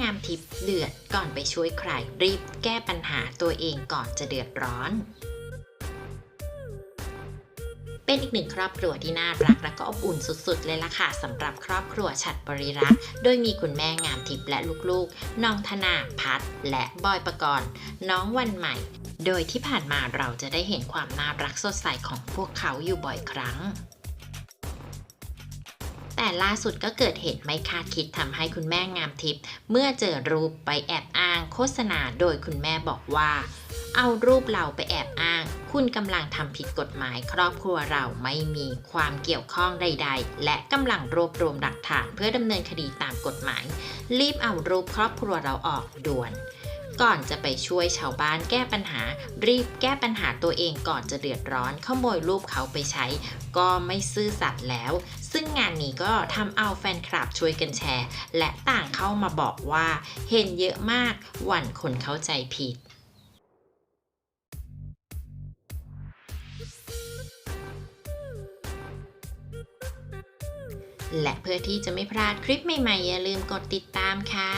งามทิพย์เดือดก่อนไปช่วยใคร รีบแก้ปัญหาตัวเองก่อนจะเดือดร้อน เป็นอีกหนึ่งครอบครัวที่น่ารักและก็อบอุ่นสุดๆ เลยล่ะค่ะสำหรับครอบครัวฉัดบริรักษ์โดยมีคุณแม่งามทิพย์และลูกๆ น้องธนาพัฒและบอยประกรณ์น้องวันใหม่ โดยที่ผ่านมาเราจะได้เห็นความน่ารักสดใสของพวกเขาอยู่บ่อยครั้ง แต่ล่าสุดก็เกิดเหตุไม่คาดคิดทำให้คุณแม่งามทิพย์เมื่อเจอรูปไปแอบอ้างโฆษณาโดยคุณแม่บอกว่า เอารูปเราไปแอบอ้าง คุณกำลังทำผิดกฎหมายครอบครัวเราไม่มีความเกี่ยวข้องใด ๆ และกำลังรวบรวมหลักฐานเพื่อดำเนินคดีตามกฎหมาย รีบเอารูปครอบครัวเราออกด่วน ก่อนจะไปช่วยชาวบ้านแก้ปัญหา รีบแก้ปัญหาตัวเองก่อนจะเดือดร้อนขโมยรูปเขาไปใช้ ก็ไม่ซื่อสัตย์แล้ว ซึ่งงานนี้ก็ทำเอาแฟนคลับช่วยกันแชร์ และต่างเข้ามาบอกว่า เห็นเยอะมากหวั่นคนเข้าใจผิดและเพื่อที่จะไม่พลาดคลิปใหม่ๆ อย่าลืมกดติดตามค่ะ